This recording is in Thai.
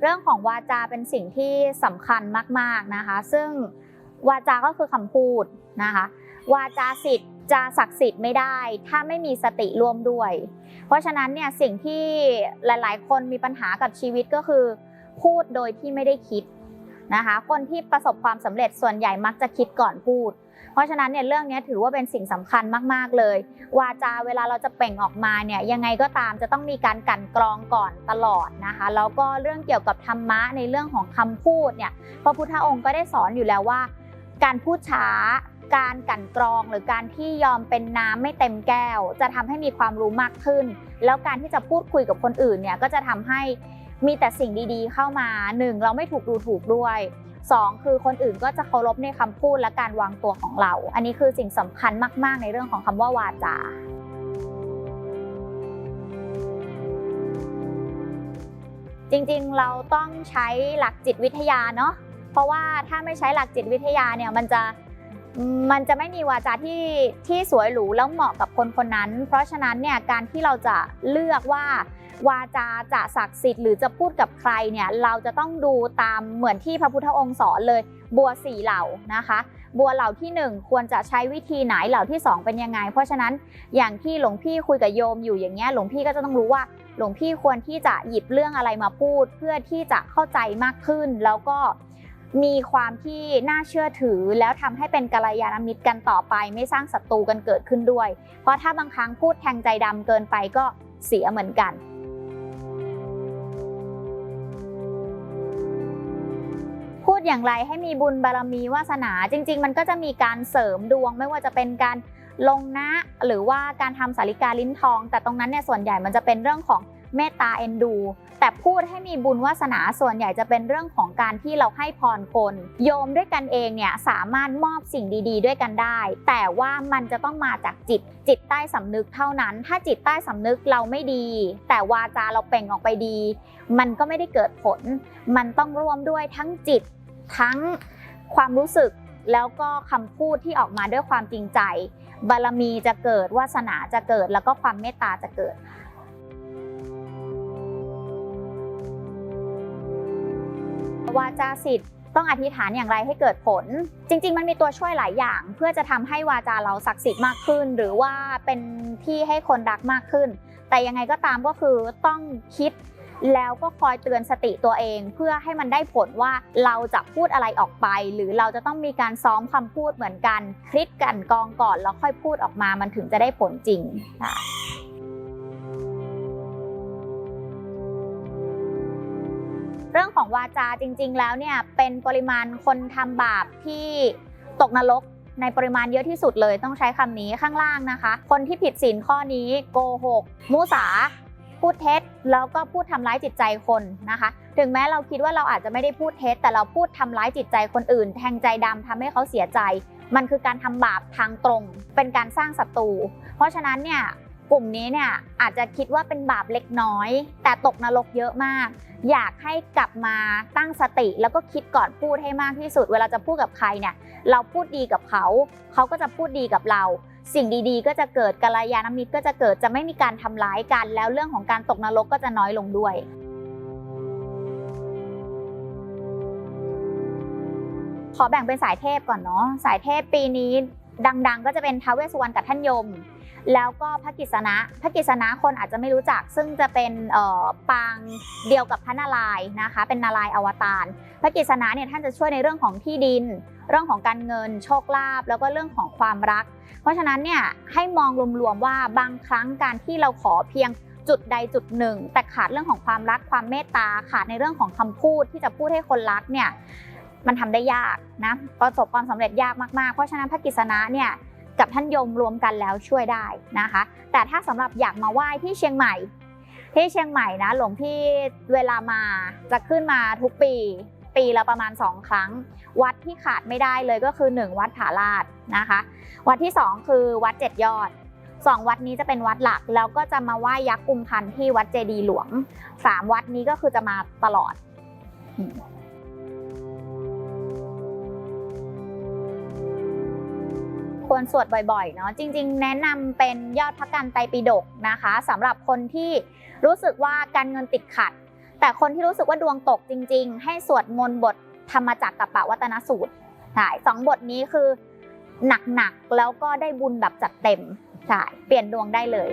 เรื่องของวาจาเป็นสิ่งที่สำคัญมากๆนะคะ ซึ่งวาจา ก็คือคำพูดนะคะ วาจาสิทธิ์จะศักดิ์สิทธิ์ไม่ได้ ถ้าไม่มีสติร่วมด้วย เพราะฉะนั้นเนี่ยสิ่งที่หลาย ๆ คนมีปัญหากับชีวิตก็คือ พูดโดยที่ไม่ได้คิด นะคะ คนที่ประสบความสำเร็จส่วนใหญ่มักจะคิดก่อนพูด เพราะฉะนั้นเนี่ยเรื่องนี้ถือว่าเป็นสิ่งสำคัญมาก ๆ เลย วาจาเวลาเราจะเปล่งออกมาเนี่ยยังไงก็ตามจะต้องมีการกันกรองก่อนตลอดนะคะแล้วก็เรื่องเกี่ยวกับธรรมะในเรื่องของคำพูดเนี่ยพระพุทธองค์ก็ได้สอนอยู่แล้วว่า การพูดช้าการกันกรองหรือการที่ยอมเป็นน้ำไม่เต็มแก้ว จะทำให้มีความรู้มากขึ้น แล้วการที่จะพูดคุยกับคนอื่นเนี่ยก็จะทำให้ มีแต่สิ่งดีๆ เข้ามาหนึ่งเราไม่ถูกดูถูกด้วยสองคือคนอื่นก็จะเคารพในคำพูดและการวางตัวของเรา อันนี้คือสิ่งสำคัญมากๆ ในเรื่องของคำว่าวาจาจริงๆ เราต้องใช้หลักจิตวิทยาเนาะ เพราะว่าถ้าไม่ใช้หลักจิตวิทยาเนี่ยมันจะ มันจะไม่มีวาจาที่ที่สวยหรูแล้วเหมาะกับคนคนนั้น เพราะฉะนั้นเนี่ยการที่เราจะเลือกว่าวาจาจะศักดิ์สิทธิ์หรือจะพูดกับใครเนี่ยเราจะต้องดูตามเหมือนที่พระพุทธองค์สอนเลย บัวสี่เหล่านะคะ บัวเหล่าที่หนึ่งควรจะใช้วิธีไหนเหล่าที่สองเป็นยังไง เพราะฉะนั้นอย่างที่หลวงพี่คุยกับโยมอยู่อย่างเงี้ยหลวงพี่ก็จะต้องรู้ว่าหลวงพี่ควรที่จะหยิบเรื่องอะไรมาพูด เพื่อที่จะเข้าใจมากขึ้นแล้วก็ มีความที่น่าเชื่อถือ แล้วทำให้เป็นกัลยาณมิตรกันต่อไป ไม่สร้างศัตรูกันเกิดขึ้นด้วย เพราะถ้าบางครั้งพูดแทงใจดำเกินไปก็เสียเหมือนกันพูดอย่างไรให้มีบุญบารมีวาสนาจริง ๆ มันก็จะมีการเสริมดวงไม่ว่าจะเป็นการลงนะ หรือว่าการทำสาริกาลิ้นทอง แต่ตรงนั้นเนี่ยส่วนใหญ่มันจะเป็นเรื่องของ เมตตาเอ็นดู แต่พูดให้มีบุญวาสนาส่วนใหญ่จะเป็นเรื่องของการที่เราให้พรคน โยมด้วยกันเองเนี่ยสามารถมอบสิ่งดี ๆ ด้วยกันได้ แต่ว่ามันจะต้องมาจากจิต จิตใต้สำนึกเท่านั้น ถ้าจิตใต้สำนึกเราไม่ดี แต่วาจาเราเปล่งออกไปดี มันก็ไม่ได้เกิดผล มันต้องร่วมด้วยทั้งจิตทั้งความรู้สึกแล้วก็คำพูดที่ออกมาด้วยความจริงใจ บารมีจะเกิดวาสนาจะเกิดแล้วก็ความเมตตาจะเกิด วาจาสิทธิ์ต้องอธิษฐานอย่างไรให้เกิดผล จริง ๆ มันมีตัวช่วยหลายอย่าง เพื่อจะทำให้วาจาเราศักดิ์สิทธิ์มากขึ้น หรือว่าเป็นที่ให้คนรักมากขึ้น แต่ยังไงก็ตามก็คือต้องคิดแล้วก็คอยเตือนสติตัวเอง เพื่อให้มันได้ผลว่าเราจะพูดอะไรออกไป หรือเราจะต้องมีการซ้อมคำพูดเหมือนกันคลิกกันกองก่อนแล้วค่อยพูดออกมามันถึงจะได้ผลจริงค่ะ ของวาจาจริง ๆ แล้วเนี่ยเป็นปริมาณคนทำบาปที่ตกนรกในปริมาณเยอะที่สุดเลยต้องใช้คำนี้ข้างล่างนะคะ คนที่ผิดศีลข้อนี้โกหกมุสา พูดเท็จ แล้วก็พูดทำร้ายจิตใจคนนะคะ ถึงแม้เราคิดว่าเราอาจจะไม่ได้พูดเท็จ แต่เราพูดทำร้ายจิตใจคนอื่น แทงใจดำทำให้เขาเสียใจ มันคือการทำบาปทางตรง เป็นการสร้างศัตรู เพราะฉะนั้นเนี่ย กลุ่มนี้เนี่ยอาจจะคิดว่าเป็นบาปเล็กน้อย แต่ตกนรกเยอะมาก อยากให้กลับมาตั้งสติ แล้วก็คิดก่อนพูดให้มากที่สุด เวลาจะพูดกับใครเนี่ยเราพูดดีกับเขา เขาก็จะพูดดีกับเรา สิ่งดีๆ ก็จะเกิดกัลยาณมิตรก็จะเกิดจะไม่มีการทำร้ายกัน แล้วเรื่องของการตกนรกก็จะน้อยลงด้วยขอแบ่งเป็นสายเทพก่อนเนาะสายเทพปีนี้ ดังๆ ก็จะเป็นท้าวเวสสุวรรณกับท่านยม แล้วก็พระกิษณะพระกิษณะคนอาจจะไม่รู้จัก ซึ่งจะเป็นปางเดียวกับพระนารายนะคะ เป็นนารายอวตารพระกิษณะเนี่ยท่านจะช่วยในเรื่องของที่ดิน เรื่องของการเงิน โชคลาภแล้วก็เรื่องของความรัก เพราะฉะนั้นเนี่ยให้มองรวมๆว่าบางครั้งการที่เราขอเพียงจุดใดจุดหนึ่ง แต่ขาดเรื่องของความรักความเมตตาขาดในเรื่องของคำพูดที่จะพูดให้คนรักเนี่ย มันทำได้ยากนะประสบความสำเร็จยากมากๆ เพราะฉะนั้นพระกิษณะเนี่ยกับท่านยมรวมกันแล้วช่วยได้นะคะ แต่ถ้าสำหรับอยากมาไหว้ที่เชียงใหม่ ที่เชียงใหม่นะหลวงพี่เวลามาจะขึ้นมาทุกปี ปีละประมาณ 2 ครั้ง วัดที่ขาดไม่ได้เลยก็คือ 1 วัดผาลาดนะคะ วัดที่ 2 คือวัดเจ็ดยอด2วัดนี้จะเป็นวัดหลัก แล้วก็จะมาไหว้ยักษ์กุมพันธ์ที่วัดเจดีหลวง3วัดนี้ก็คือจะมาตลอด ควรสวดบ่อยๆเนาะจริง ๆ แนะนำเป็นยอดพระกันไตรปิฎกนะคะสำหรับคนที่รู้สึกว่าการเงินติดขัด แต่คนที่รู้สึกว่าดวงตกจริง ๆ ให้สวดมนต์บทธรรมจักรกับปวัตนสูตรใช่สองบทนี้คือหนักๆแล้วก็ได้บุญแบบจัดเต็มใช่เปลี่ยนดวงได้เลย